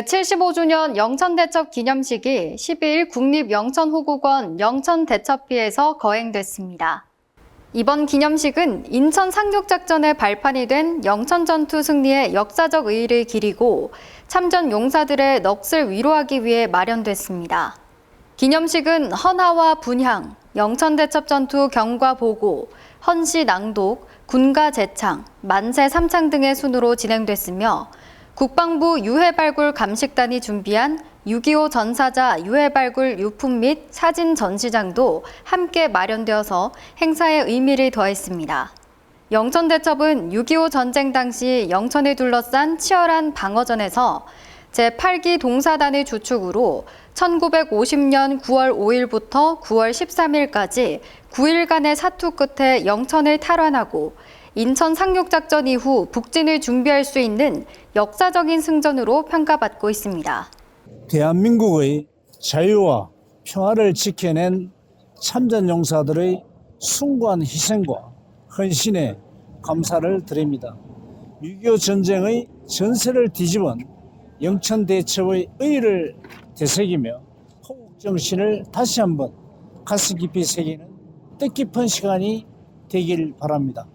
제75주년 영천대첩 기념식이 12일 국립영천호국원 영천대첩비에서 거행됐습니다. 이번 기념식은 인천 상륙작전의 발판이 된 영천전투 승리의 역사적 의의를 기리고 참전 용사들의 넋을 위로하기 위해 마련됐습니다. 기념식은 헌화와 분향, 영천대첩 전투 경과 보고, 헌시 낭독, 군가 제창, 만세 삼창 등의 순으로 진행됐으며 국방부 유해발굴 감식단이 준비한 6.25 전사자 유해발굴 유품 및 사진 전시장도 함께 마련되어서 행사의 의미를 더했습니다. 영천대첩은 6.25 전쟁 당시 영천을 둘러싼 치열한 방어전에서 제8기 동사단의 주축으로 1950년 9월 5일부터 9월 13일까지 9일간의 사투 끝에 영천을 탈환하고 인천 상륙작전 이후 북진을 준비할 수 있는 역사적인 승전으로 평가받고 있습니다. 대한민국의 자유와 평화를 지켜낸 참전 용사들의 숭고한 희생과 헌신에 감사를 드립니다. 6.25 전쟁의 전세를 뒤집은 영천대첩의 의의를 되새기며 호국 정신을 다시 한번 가슴 깊이 새기는 뜻깊은 시간이 되길 바랍니다.